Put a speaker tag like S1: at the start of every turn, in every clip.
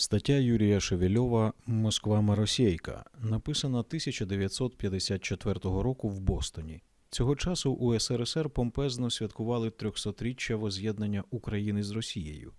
S1: Стаття Юрія Шевельова Москва Маросєйка написана 1954 року в Бостоні. Цього часу у СРСР помпезно святкували 300-річчя воз'єднання України з Росією.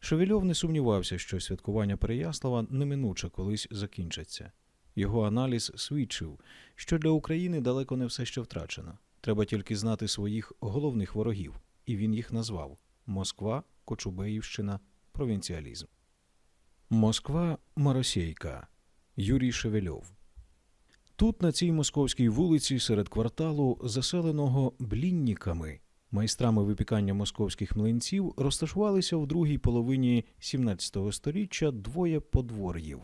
S1: Шевельов не сумнівався, що святкування Переяслава неминуче колись закінчаться. Його аналіз свідчив, що для України далеко не все ще втрачено. Треба тільки знати своїх головних ворогів, і він їх назвав Москва, Кочубеївщина, провінціалізм. Москва Маросєйка. Юрій Шевельов. Тут, на цій московській вулиці, серед кварталу, заселеного блінніками, майстрами випікання московських млинців, розташувалися в другій половині 17 століття двоє подвор'їв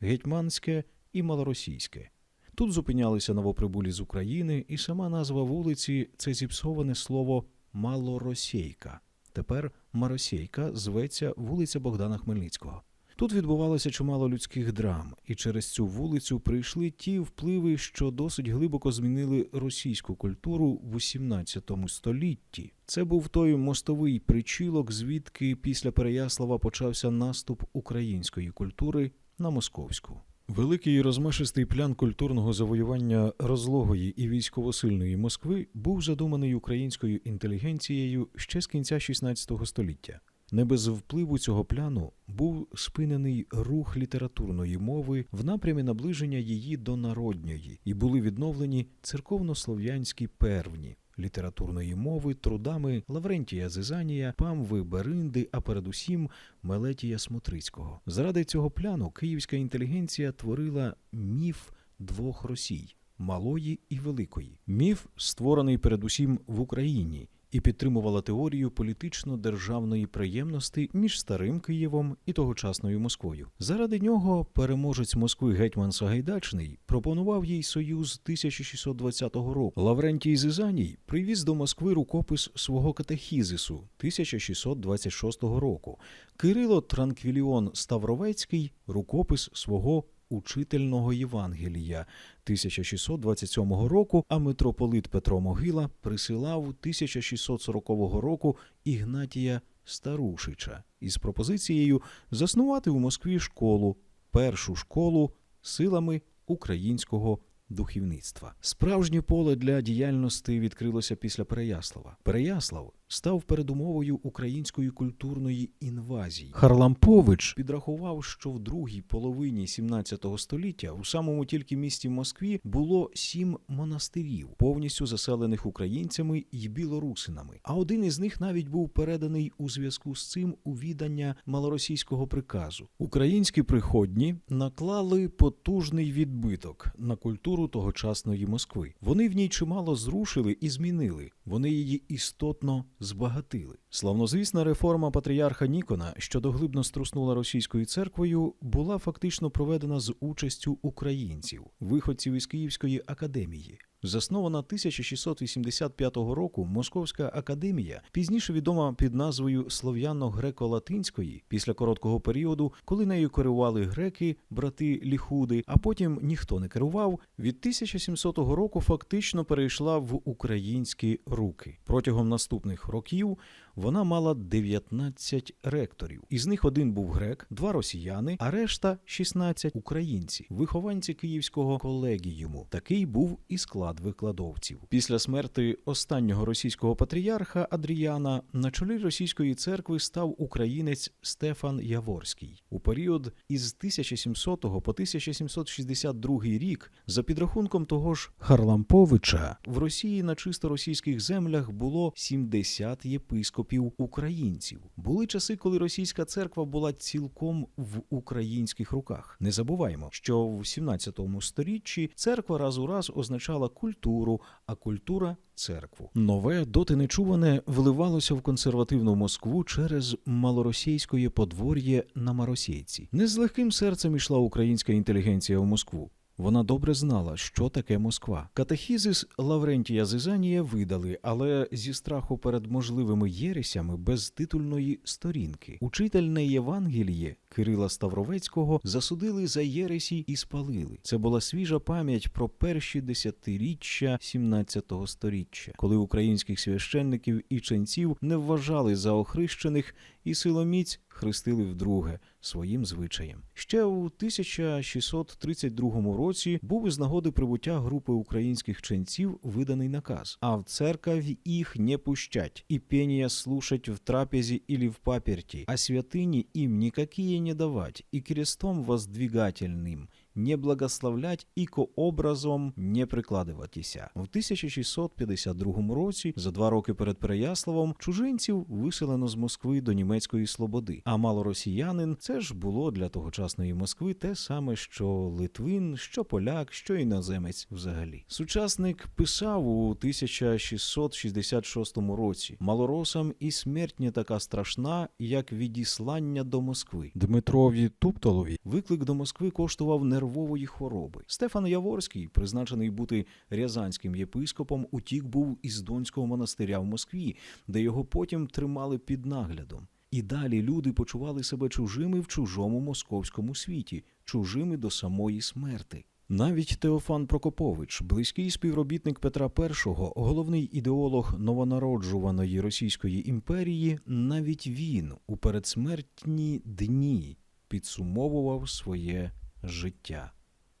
S1: гетьманське і малоросійське. Тут зупинялися новоприбулі з України, і сама назва вулиці це зіпсоване слово Малоросійка. Тепер Маросійка зветься вулиця Богдана Хмельницького. Тут відбувалося чимало людських драм, і через цю вулицю прийшли ті впливи, що досить глибоко змінили російську культуру в XVIII столітті. Це був той мостовий причілок, звідки після Переяслава почався наступ української культури на московську. Великий розмашистий план культурного завоювання розлогої і військовосильної Москви був задуманий українською інтелігенцією ще з кінця XVI століття. Не без впливу цього пляну був спинений рух літературної мови в напрямі наближення її до народньої, і були відновлені церковнослов'янські первні літературної мови трудами Лаврентія Зизанія, Памви Беринди, а передусім Мелетія Смотрицького. Заради цього пляну київська інтелігенція творила міф двох Росій малої і великої. Міф створений передусім в Україні і підтримувала теорію політично-державної приємності між старим Києвом і тогочасною Москвою. Заради нього переможець Москви гетьман Сагайдачний пропонував їй союз 1620 року. Лаврентій Зизаній привіз до Москви рукопис свого катехізису 1626 року. Кирило Транквіліон Ставровецький рукопис свого учительного Євангелія 1627 року, а митрополит Петро Могила присилав 1640 року Ігнатія Старушича із пропозицією заснувати у Москві школу, першу школу силами українського духовництва. Справжнє поле для діяльності відкрилося після Переяслава. Переяслав став передумовою української культурної інвазії. Харлампович підрахував, що в другій половині 17 століття у самому тільки місті Москві було сім монастирів, повністю заселених українцями і білорусинами. А один із них навіть був переданий у зв'язку з цим у відання малоросійського приказу. Українські приходні наклали потужний відбиток на культуру тогочасної Москви. Вони в ній чимало зрушили і змінили. Вони її істотно збагатили. Славнозвісна реформа патріарха Нікона, що доглибно струснула російською церквою, була фактично проведена з участю українців, виходців із Київської академії. Заснована 1685 року Московська академія, пізніше відома під назвою Слов'яно-греко-латинської, після короткого періоду, коли нею керували греки, брати Ліхуди, а потім ніхто не керував, від 1700 року фактично перейшла в українські руки. Протягом наступних років вона мала 19 ректорів. Із них один був грек, два росіяни, а решта 16 українці, вихованці київського колегіуму. Такий був і склад викладовців. Після смерти останнього російського патріарха Адріяна на чолі російської церкви став українець Стефан Яворський. У період із 1700 по 1762 рік, за підрахунком того ж Харламповича, в Росії на чисто російських землях було 70 єпископів українців. Були часи, коли російська церква була цілком в українських руках. Не забуваймо, що в 17 сторіччі церква раз у раз означала культуру, а культура церкву. Нове, доти нечуване, вливалося в консервативну Москву через малоросійське подвор'я на Маросійці. Не з легким серцем ішла українська інтелігенція в Москву. Вона добре знала, що таке Москва. Катехізис Лаврентія Зизанія видали, але зі страху перед можливими єресями без титульної сторінки. Учительне Євангеліє Кирила Ставровецького засудили за єресі і спалили. Це була свіжа пам'ять про перші десятиріччя 17 сторіччя, коли українських священників і ченців не вважали за охрещених і силоміць хрестили вдруге своїм звичаєм. Ще у 1632 році був із нагоди прибуття групи українських ченців виданий наказ, а в церковь їх не пущать, і пенія слушать в трапезі ілі в паперті, а святині їм никакие не давать, і крестом воздвигательным не благословлять і ко образом не прикладуватися. В 1652 році, за два роки перед Переяславом, чужинців виселено з Москви до німецької слободи. А малоросіянин це ж було для тогочасної Москви те саме, що Литвин, що поляк, що іноземець взагалі. Сучасник писав у 1666 році: малоросам і смерть не така страшна, як відіслання до Москви. Дмитрові Туптолові виклик до Москви коштував нервової хвороби. Стефан Яворський, призначений бути рязанським єпископом, утік був із Донського монастиря в Москві, де його потім тримали під наглядом. І далі люди почували себе чужими в чужому московському світі, чужими до самої смерти. Навіть Теофан Прокопович, близький співробітник Петра І, головний ідеолог новонароджуваної Російської імперії, навіть він у передсмертні дні підсумовував своє життя.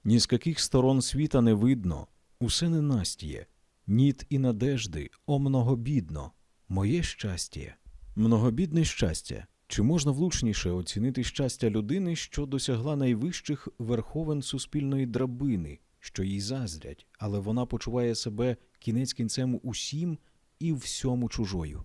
S1: Ні з яких сторон світа не видно, усе ненастіє, ніт і надежди, о многобідно, моє щастя. Многобідне щастя. Чи можна влучніше оцінити щастя людини, що досягла найвищих верховен суспільної драбини, що їй заздрять, але вона почуває себе кінець кінцем усім і всьому чужою?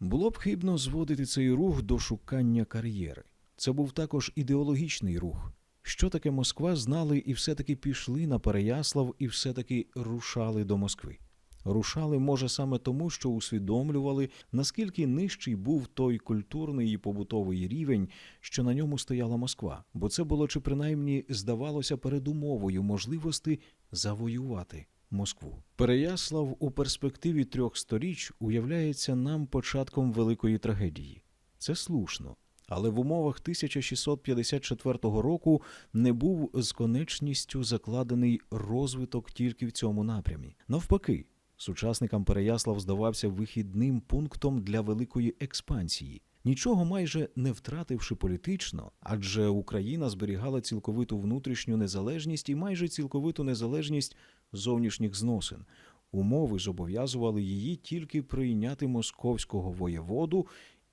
S1: Було б хибно зводити цей рух до шукання кар'єри. Це був також ідеологічний рух. Що таке Москва знали і все-таки пішли на Переяслав і все-таки рушали до Москви. Рушали, може, саме тому, що усвідомлювали, наскільки нижчий був той культурний і побутовий рівень, що на ньому стояла Москва, бо це було чи принаймні здавалося передумовою можливості завоювати Москву. Переяслав у перспективі трьох сторіч уявляється нам початком великої трагедії. Це слушно. Але в умовах 1654 року не був з конечністю закладений розвиток тільки в цьому напрямі. Навпаки, сучасникам Переяслав здавався вихідним пунктом для великої експансії. Нічого майже не втративши політично, адже Україна зберігала цілковиту внутрішню незалежність і майже цілковиту незалежність зовнішніх зносин. Умови зобов'язували її тільки прийняти московського воєводу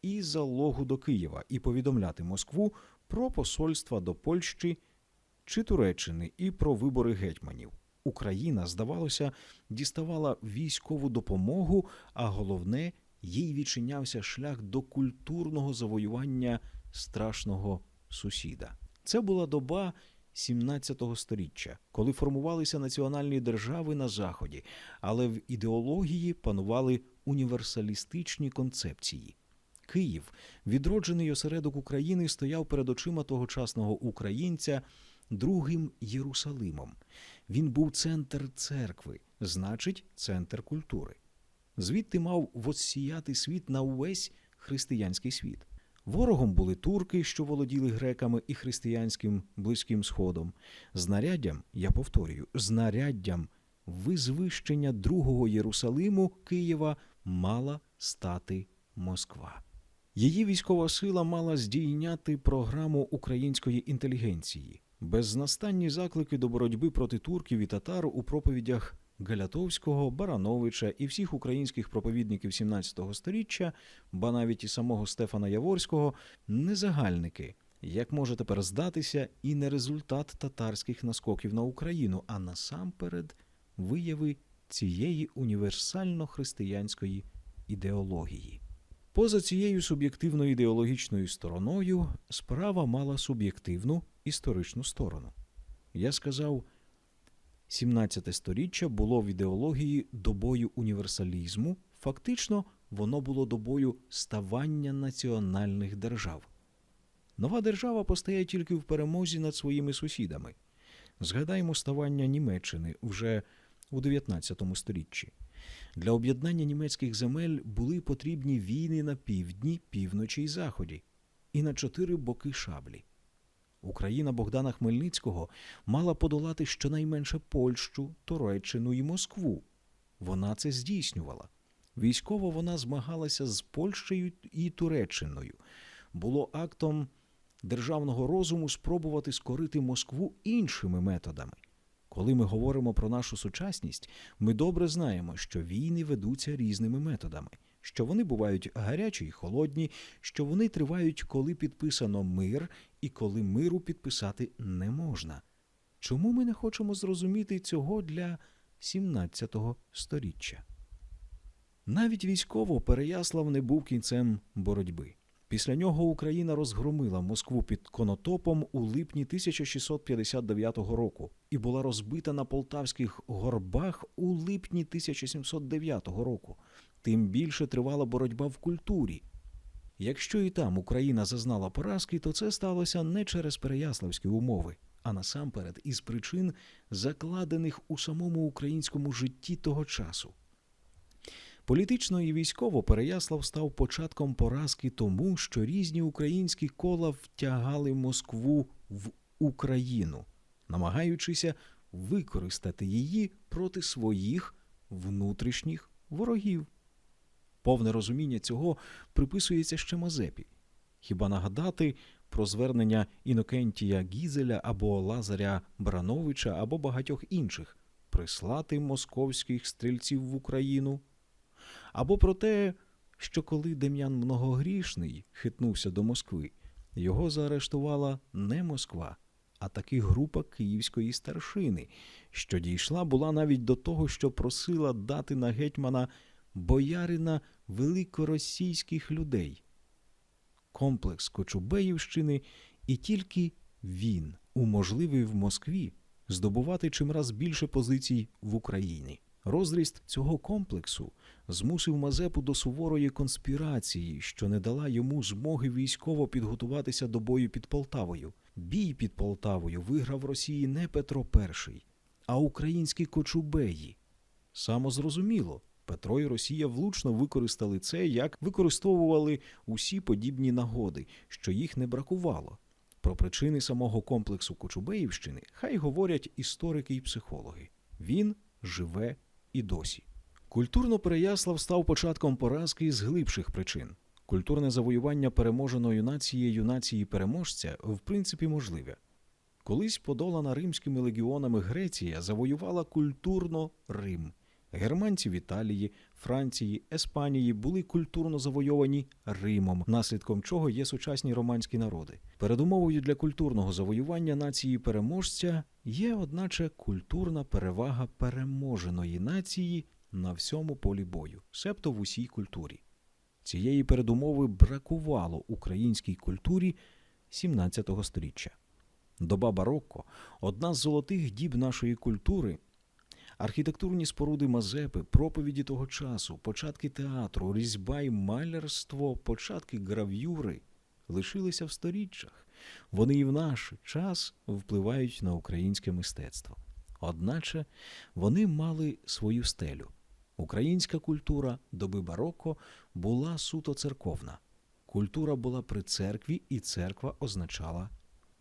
S1: і залогу до Києва і повідомляти Москву про посольства до Польщі чи Туреччини і про вибори гетьманів. Україна, здавалося, діставала військову допомогу, а головне, їй відчинявся шлях до культурного завоювання страшного сусіда. Це була доба 17 століття, коли формувалися національні держави на заході, але в ідеології панували універсалістичні концепції. Київ, відроджений осередок України, стояв перед очима тогочасного українця другим Єрусалимом. Він був центр церкви, значить, центр культури. Звідти мав воссіяти світ на увесь християнський світ. Ворогом були турки, що володіли греками і християнським близьким сходом. Знаряддям, я повторюю, знаряддям визвищення другого Єрусалиму Києва мала стати Москва. Її військова сила мала здійняти програму української інтелігенції. Безнастанні заклики до боротьби проти турків і татар у проповідях Галятовського, Барановича і всіх українських проповідників 17 століття, ба навіть і самого Стефана Яворського, не загальники, як може тепер здатися, і не результат татарських наскоків на Україну, а насамперед вияви цієї універсально християнської ідеології. Поза цією суб'єктивно ідеологічною стороною справа мала суб'єктивну історичну сторону. Я сказав, 17 сторіччя було в ідеології добою універсалізму, фактично, воно було добою ставання національних держав. Нова держава постає тільки в перемозі над своїми сусідами. Згадаймо ставання Німеччини вже у 19 сторіччі. Для об'єднання німецьких земель були потрібні війни на півдні, півночі і заході, і на чотири боки шаблі. Україна Богдана Хмельницького мала подолати щонайменше Польщу, Туреччину і Москву. Вона це здійснювала. Військово вона змагалася з Польщею і Туреччиною. Було актом державного розуму спробувати скорити Москву іншими методами. Коли ми говоримо про нашу сучасність, ми добре знаємо, що війни ведуться різними методами, що вони бувають гарячі і холодні, що вони тривають, коли підписано мир, і коли миру підписати не можна. Чому ми не хочемо зрозуміти цього для 17 сторіччя? Навіть військово Переяслав не був кінцем боротьби. Після нього Україна розгромила Москву під Конотопом у липні 1659 року і була розбита на полтавських горбах у липні 1709 року. Тим більше тривала боротьба в культурі. Якщо і там Україна зазнала поразки, то це сталося не через переяславські умови, а насамперед із причин, закладених у самому українському житті того часу. Політично і військово Переяслав став початком поразки тому, що різні українські кола втягали Москву в Україну, намагаючися використати її проти своїх внутрішніх ворогів. Повне розуміння цього приписується ще Мазепі. Хіба нагадати про звернення Інокентія Гізеля або Лазаря Брановича або багатьох інших прислати московських стрільців в Україну? Або про те, що коли Дем'ян Многогрішний хитнувся до Москви, його заарештувала не Москва, а таки група київської старшини, що дійшла була навіть до того, що просила дати на гетьмана боярина великоросійських людей. Комплекс Кочубеївщини і тільки він уможливив в Москві здобувати чимраз більше позицій в Україні. Розріст цього комплексу змусив Мазепу до суворої конспірації, що не дала йому змоги військово підготуватися до бою під Полтавою. Бій під Полтавою виграв Росії не Петро І, а українські кочубеї. Самозрозуміло, Петро і Росія влучно використали це, як використовували усі подібні нагоди, що їх не бракувало. Про причини самого комплексу Кочубеївщини хай говорять історики і психологи. Він живе і досі. Культурно Переяслав став початком поразки з глибших причин. Культурне завоювання переможеною нацією нації переможця в принципі можливе. Колись подолана римськими легіонами Греція завоювала культурно Рим. Германці в Італії, Франції, Еспанії були культурно завойовані Римом, наслідком чого є сучасні романські народи. Передумовою для культурного завоювання нації переможця є, одначе, культурна перевага переможеної нації на всьому полі бою, себто в усій культурі. Цієї передумови бракувало українській культурі 17 століття. Доба барокко одна з золотих діб нашої культури. Архітектурні споруди Мазепи, проповіді того часу, початки театру, різьба й малярство, початки грав'юри лишилися в сторіччях. Вони і в наш час впливають на українське мистецтво. Одначе вони мали свою стелю. Українська культура доби барокко була суто церковна. Культура була при церкві, і церква означала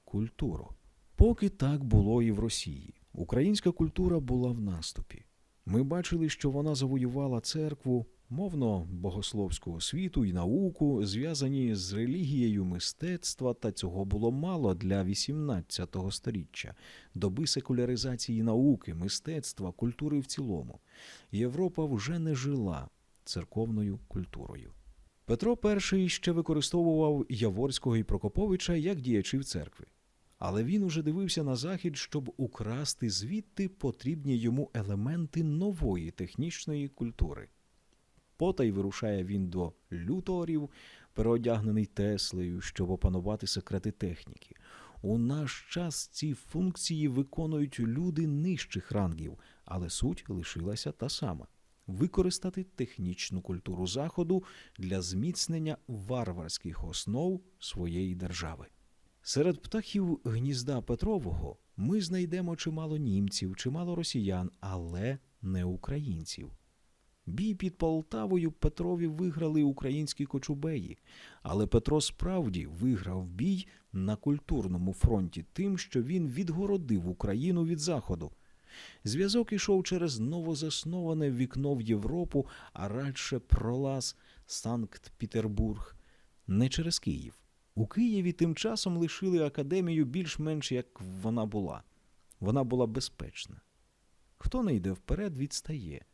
S1: культуру. Поки так було і в Росії. Українська культура була в наступі. Ми бачили, що вона завоювала церкву, мовно богословську освіту і науку, зв'язані з релігією мистецтва, та цього було мало для 18 століття, доби секуляризації науки, мистецтва, культури в цілому. Європа вже не жила церковною культурою. Петро І ще використовував Яворського і Прокоповича як діячів церкви. Але він уже дивився на захід, щоб украсти звідти потрібні йому елементи нової технічної культури. Потай вирушає він до люторів, переодягнений Теслею, щоб опанувати секрети техніки. У наш час ці функції виконують люди нижчих рангів, але суть лишилася та сама використати технічну культуру Заходу для зміцнення варварських основ своєї держави. Серед птахів гнізда Петрового ми знайдемо чимало німців, чимало росіян, але не українців. Бій під Полтавою Петрові виграли українські кочубеї, але Петро справді виграв бій на культурному фронті тим, що він відгородив Україну від Заходу. Зв'язок ішов через новозасноване вікно в Європу, а радше пролаз Санкт-Петербург, не через Київ. У Києві тим часом лишили академію більш-менш як вона була. Вона була безпечна. Хто не йде вперед, відстає.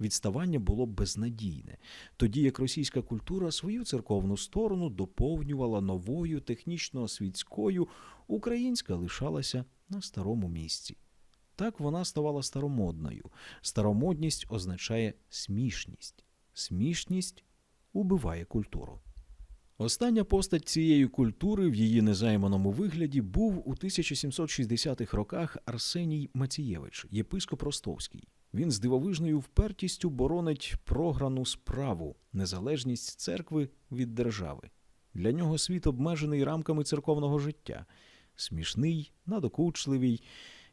S1: Відставання було безнадійне, тоді як російська культура свою церковну сторону доповнювала новою технічно-світською, українська лишалася на старому місці. Так вона ставала старомодною. Старомодність означає смішність. Смішність убиває культуру. Остання постать цієї культури в її незайманому вигляді був у 1760-х роках Арсеній Мацієвич, єпископ Ростовський. Він з дивовижною впертістю боронить програну справу, незалежність церкви від держави. Для нього світ обмежений рамками церковного життя. Смішний, надокучливий.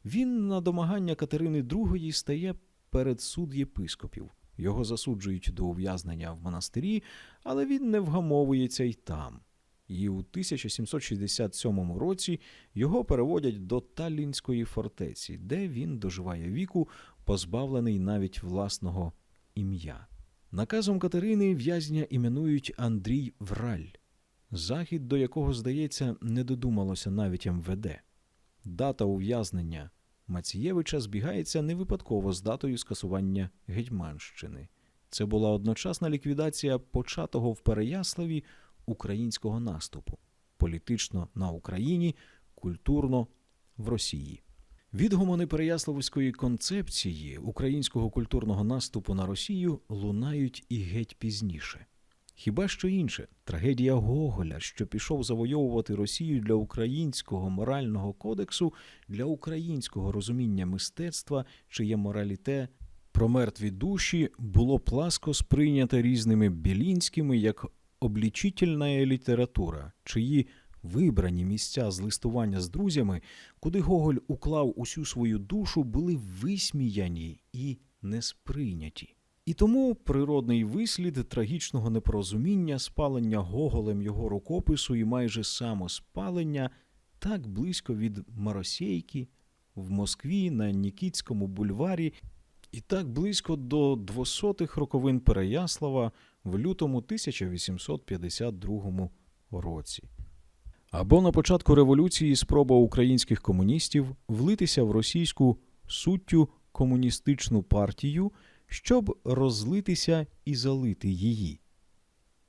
S1: Він на домагання Катерини II стає перед суд єпископів. Його засуджують до ув'язнення в монастирі, але він не вгамовується й там. І у 1767 році його переводять до Таллінської фортеці, де він доживає віку, позбавлений навіть власного ім'я. Наказом Катерини в'язня іменують Андрій Враль, захід до якого, здається, не додумалося навіть МВД. Дата ув'язнення Мацієвича збігається не випадково з датою скасування Гетьманщини. Це була одночасна ліквідація початого в Переяславі українського наступу, політично на Україні, культурно в Росії. Відгумони Переяславської концепції українського культурного наступу на Росію лунають і геть пізніше. Хіба що інше трагедія Гоголя, що пішов завойовувати Росію для українського морального кодексу, для українського розуміння мистецтва, чиє мораліте про мертві душі було пласко сприйняте різними білінськими як облічительна література, чиї вибрані місця з листування з друзями, куди Гоголь уклав усю свою душу, були висміяні і несприйняті. І тому природний вислід трагічного непорозуміння, спалення Гоголем його рукопису і майже самоспалення так близько від Маросейки в Москві на Нікітському бульварі, і так близько до 200-х роковин Переяслава в лютому 1852 році. Або на початку революції спроба українських комуністів влитися в російську суттю комуністичну партію щоб розлитися і залити її.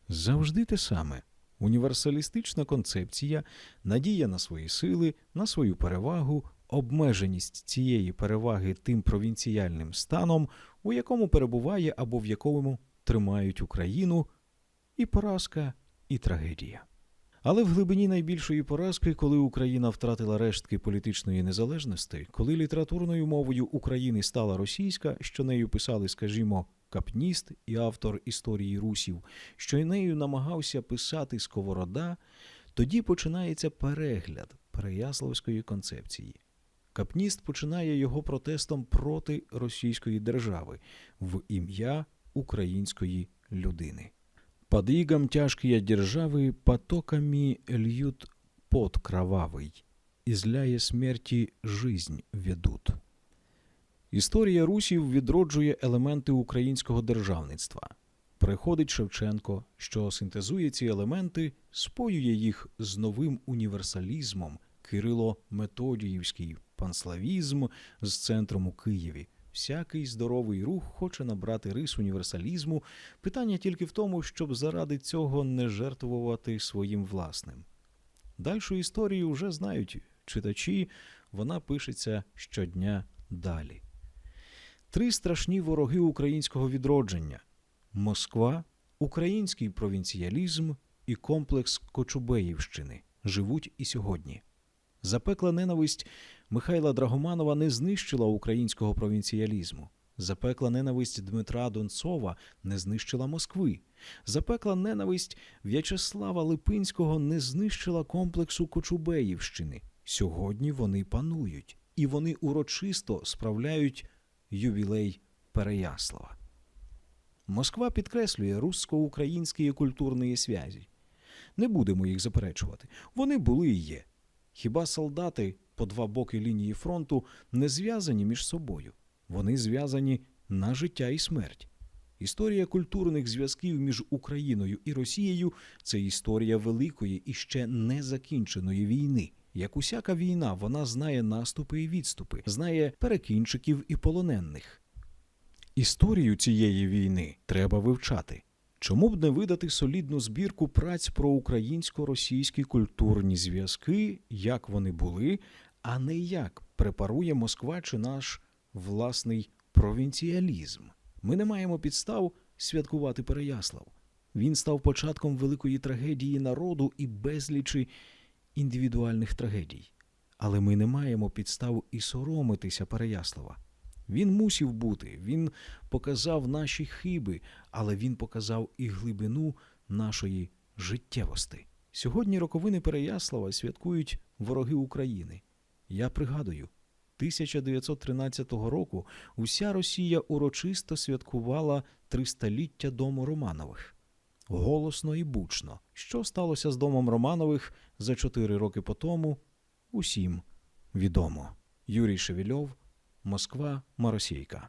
S1: Завжди те саме універсалістична концепція, надія на свої сили, на свою перевагу, обмеженість цієї переваги тим провінціальним станом, у якому перебуває або в якому тримають Україну, і поразка, і трагедія. Але в глибині найбільшої поразки, коли Україна втратила рештки політичної незалежності, коли літературною мовою України стала російська, що нею писали, скажімо, капніст і автор історії русів, що нею намагався писати Сковорода, тоді починається перегляд Переяславської концепції. Капніст починає його протестом проти російської держави в ім'я української людини. Под игом тяжкие державы потоками льют пот кровавый, ізляє смерті жизнь ведут. Історія русів відроджує елементи українського державництва. Приходить Шевченко, що синтезує ці елементи, споює їх з новим універсалізмом, Кирило Методіївський панславізм з центром у Києві. Всякий здоровий рух хоче набрати рис універсалізму. Питання тільки в тому, щоб заради цього не жертвувати своїм власним. Дальшу історію вже знають читачі, вона пишеться щодня далі. Три страшні вороги українського відродження: Москва, український провінціалізм і комплекс Кочубеївщини живуть і сьогодні. Запекла ненависть Михайла Драгоманова не знищила українського провінціалізму. Запекла ненависть Дмитра Донцова не знищила Москви. Запекла ненависть В'ячеслава Липинського не знищила комплексу Кочубеївщини. Сьогодні вони панують, і вони урочисто справляють ювілей Переяслава. Москва підкреслює русско-українські культурні зв'язі. Не будемо їх заперечувати. Вони були і є. Хіба солдати по два боки лінії фронту не зв'язані між собою? Вони зв'язані на життя і смерть. Історія культурних зв'язків між Україною і Росією це історія великої і ще не закінченої війни. Як усяка війна, вона знає наступи і відступи, знає перекінчиків і полонених. Історію цієї війни треба вивчати. Чому б не видати солідну збірку праць про українсько-російські культурні зв'язки, як вони були, а не як препарує Москва чи наш власний провінціалізм? Ми не маємо підстав святкувати Переяслав. Він став початком великої трагедії народу і безлічі індивідуальних трагедій. Але ми не маємо підстав і соромитися Переяслава. Він мусів бути, він показав наші хиби, але він показав і глибину нашої життєвості. Сьогодні роковини Переяслава святкують вороги України. Я пригадую, 1913 року уся Росія урочисто святкувала тристоліття дому Романових. Голосно і бучно. Що сталося з домом Романових за чотири роки по тому, усім відомо. Юрій Шевельов, Москва, Маросійка.